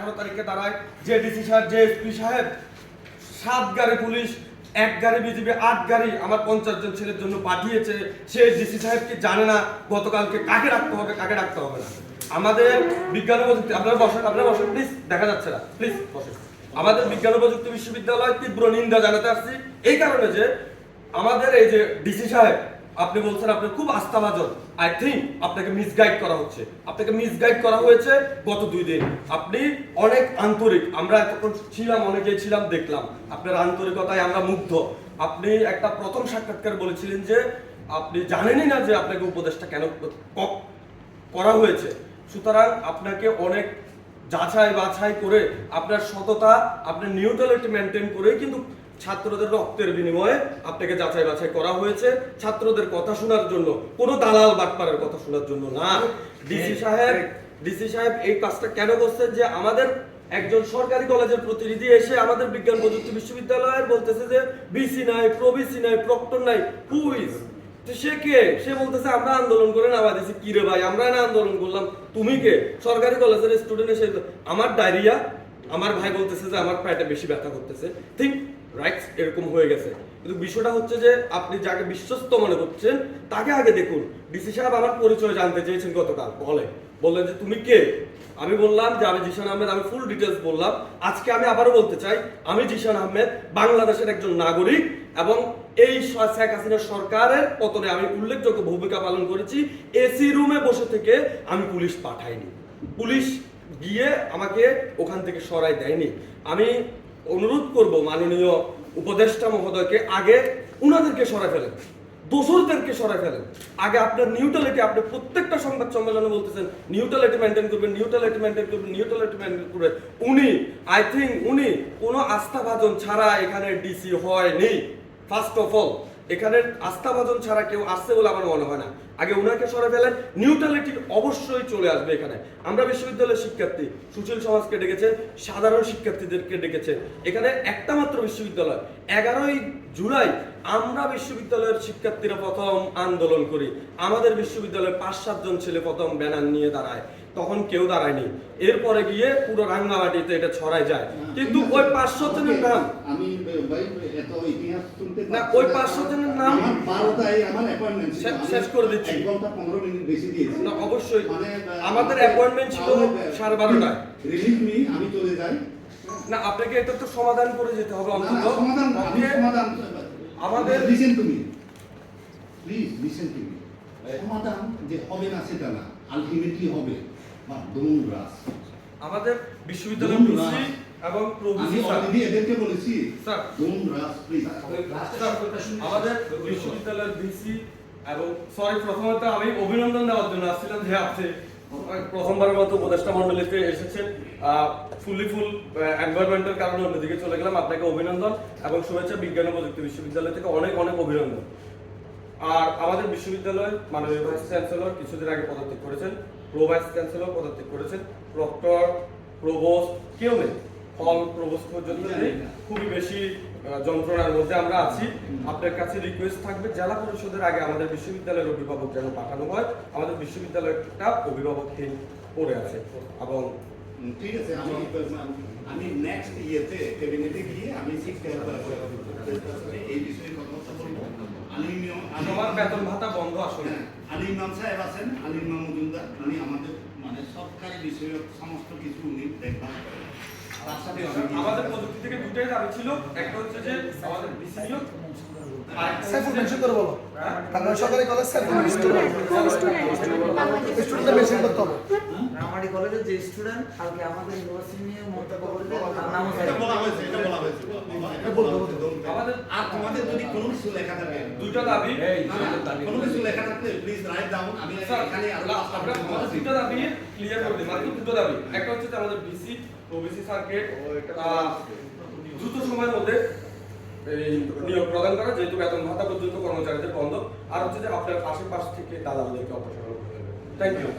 আঠারো তারিখে দাঁড়ায় যে ডিসি সাহেব, যে এসপি সাহেব, সাত গাড়ি পুলিশ, এক গাড়ি বিজিবি আট গাড়ি আমার পঞ্চাশ জন ছেলের জন্য পাঠিয়েছে। সে ডিসি সাহেব কি জানে না গতকালকে কাকে রাখতে হবে, কাকে রাখতে হবে না? আমাদের বিজ্ঞান প্রযুক্তি, আপনারা বসেন আপনারা বসেন প্লিজ দেখা যাচ্ছে না প্লিজ বসেন। আমাদের বিজ্ঞান প্রযুক্তি বিশ্ববিদ্যালয় তীব্র নিন্দা জানাতে আসছি, এই কারণে যে আমাদের এই যে ডিসি সাহেব আপনি বলছেন আপনি খুব আস্থাভাজন। আই থিঙ্ক আপনাকে মিসগাইড করা হচ্ছে। আপনাকে মিসগাইড করা হয়েছে গত দুই দিন। আপনি অনেক আন্তরিক। আমরা এতক্ষণ ছিলাম, অনেকেই ছিলাম, দেখলাম। আপনার আন্তরিকতায় আমরা মুগ্ধ। আপনি একটা প্রথম সাক্ষাৎকার বলেছিলেন যে আপনি জানেনই না যে আপনাকে উপদেশটা কেন করা হয়েছে। সুতরাং আপনাকে অনেক যাচাই বাছাই করে আপনার সততা, আপনার নিউট্রালিটি মেনটেন করে কিন্তু ছাত্রদের রক্তের বিনিময়ে আপনাকে যাচাই বাছাই করা হয়েছে। ছাত্রদের কথা শোনার জন্য কোনো দালাল বাটপারের কথা শোনার জন্য না। ডিসি সাহেব ডিসি সাহেব এই কাজটা কেন করছেন যে আমাদের একজন সরকারি কলেজের প্রতিনিধি এসে আমাদের বিজ্ঞান প্রযুক্তি বিশ্ববিদ্যালয়ের বলতেছে যে বিসি নাই প্রবিসি নাই প্রক্টর নাই হু ইজ সে কে? সে বলতেছে আমরা আন্দোলন করে নামা দিয়েছি। কি রে ভাই আমরা না আন্দোলন করলাম। তুমি কে? সরকারি কলেজের স্টুডেন্ট এসে আমার ডায়রিয়া? আমার ভাই বলতেছে যে আমার পেটে বেশি ব্যথা করতেছে। ঠিক রাইটস এরকম হয়ে গেছে। কিন্তু বিষয়টা হচ্ছে যে আপনি যাকে বিশ্বস্ত মনে করছেন, তাকে আগে দেখুন। ডিসি সাহেব আমার পরিচয় জানতে চেয়েছেন গতকাল। বলে বললেন যে, তুমি কে? আমি বললাম যে, আমি জিশান আহমেদ। আমি ফুল ডিটেলস বললাম। আজকে আমি আবারও বলতে চাই, আমি জিশান আহমেদ, বাংলাদেশের একজন নাগরিক এবং এই শেখ হাসিনা সরকারের পতনে আমি উল্লেখযোগ্য ভূমিকা পালন করেছি। এসি রুমে বসে থেকে আমি পুলিশ পাঠাইনি। পুলিশ গিয়ে আমাকে ওখান থেকে সরাই দেয়নি। আমি অনুরোধ করব মাননীয় উপদেষ্টা মহোদয়কে আগে উনাদেরকে সরাই ফেলেন দোসরদেরকে সরাই ফেলেন। আগে আপনার নিউট্রালিটি আপনি প্রত্যেকটা সংবাদ সম্মেলনে বলতেছেন নিউট্রালিটি মেনটেন করবেন নিউট্রালিটি মেনটেন করবেন নিউট্রালিটি মেনটেন করবেন। উনি আই থিঙ্ক উনি কোনো আস্থাভাজন ছাড়া এখানে ডিসি হয়নি ফার্স্ট অফ অল এখানে আস্থাভাজন ছাড়া কেউ আসছে বলে আমার মনে হয় না। আগে উনাকে সরে ফেলেন। নিউট্রালিটি অবশ্যই চলে আসবে এখানে। আমরা বিশ্ববিদ্যালয়ের শিক্ষার্থী সুশীল সমাজকে ডেকেছেন সাধারণ শিক্ষার্থীদেরকে ডেকেছেন। এখানে একটা মাত্র বিশ্ববিদ্যালয়। এগারোই জুলাই আমরা বিশ্ববিদ্যালয়ের শিক্ষার্থীরা প্রথম আন্দোলন করি। আমাদের বিশ্ববিদ্যালয়ের পাঁচ সাতজন ছেলে প্রথম ব্যানার নিয়ে দাঁড়ায়। তখন কেউ দাঁড়ায়নি। এরপরে গিয়ে পুরো রাঙ্গামাটিতে এটা ছড়াই যায়। কিন্তু ওই পাঁচশো জনের নাম না, ওই 500 জনের নাম- শেষ করে দিচ্ছি। এক ঘণ্টা পনেরো মিনিট বেশি দিয়েছি। না অবশ্যই। মানে, আমাদের অ্যাপয়েন্টমেন্ট ছিল সাড়ে বারোটায়। রিলিভ মি আমি চলে যাই। না আপনাকে এটা তো সমাধান করে যেতে হবে অন্তত। সমাধান আমি সমাধান আমাদের- listen to me please listen to me সমাধান যে হবে না সেটা না। আলটিমেটলি হবে। বা ডোন্ট রাস আমাদের বিশ্ববিদ্যালয়ের Don't এবং আমি অলরেডি এদেরকে বলেছি। স্যার। ডোন্ট রাস প্লিজ আমাদের বিশ্ববিদ্যালয়ের ভিসি এবং সরি প্রথমত আমি অভিনন্দন দেওয়ার জন্য আসছিলাম যে আপনি প্রথমবারের মতো উপদেষ্টা মন্ডলীতে এসেছেন। ফুলি ফুল এনভায়রনমেন্টের কারণে অন্যদিকে চলে গেলাম। আপনাকে অভিনন্দন এবং শুভেচ্ছা বিজ্ঞান ও প্রযুক্তি বিশ্ববিদ্যালয় থেকে অনেক অনেক অভিনন্দন। আর আমাদের বিশ্ববিদ্যালয় মাননীয় ভাইস চ্যান্সেলর কিছুদিন আগে পদত্যাগ করেছেন। প্রো ভাইস চ্যান্সেলর পদত্যাগ করেছেন। প্রক্টর প্রভোস্ট কেউ নেই। প্রভোস্ট পর্যন্ত নেই খুবই বেশি যন্ত্রণার মধ্যে আমরা আছি। আপনার কাছে রিকোয়েস্ট থাকবে জেলা পরিষদের আগে আমাদের বিশ্ববিদ্যালয়ের অভিভাবক যেন পাঠানো হয়। আমাদের বিশ্ববিদ্যালয়টা অভিভাবকহীন পড়ে আছে। এবং ঠিক আছে আমি আমি নেক্সট ইয়েতে ক্যাবিনেটে গিয়ে আমি এই বিষয়ে কথা বলব। সবার বেতন ভাতা বন্ধ আসলে। আলিম ইমাম সাহেব আছেন আলিম ইমাম মজুমদার। উনি আমাদের মানে সরকারি বিষয়ক সমস্ত কিছু উনি দেখভাল করেন। আমাদের প্রযুক্তি থেকে দুটাই দাবি ছিল। একটা হচ্ছে যে আমাদের বিসিবিও মেনশন করে বলো। হ্যাঁ? সরকারি কলেজ সাইফুল স্টুডেন্ট মেনশন করতে হবে। রামাডি কলেজের যে স্টুডেন্ট কালকে আমাদের ইউনিভার্সিটি নিয়ে মন্তব্য করবে তার নাম এটা বলা হয়েছে এটা বলা হয়েছে এটা বলতে হবে। আমাদের আর তোমাদের যদি কোনো কিছু লেখা থাকে দুইটা দাবি? কোনো কিছু লেখা থাকলে প্লিজ রাইট ডাউন আমি এখানে। দুটো দাবি ক্লিয়ার করে দিই। মাত্র দুটো দাবি। একটা হচ্ছে আমাদের বিসি ওবিসি স্যারকে আহ, দ্রুত সময়ের মধ্যে এই নিয়োগ প্রদান করা যেহেতু বেতন ভাতা পর্যন্ত কর্মচারীদের বন্ধ। আর হচ্ছে যে আপনার আশেপাশ থেকে দালালদেরকে অপসারণ করতে হবে। Thank you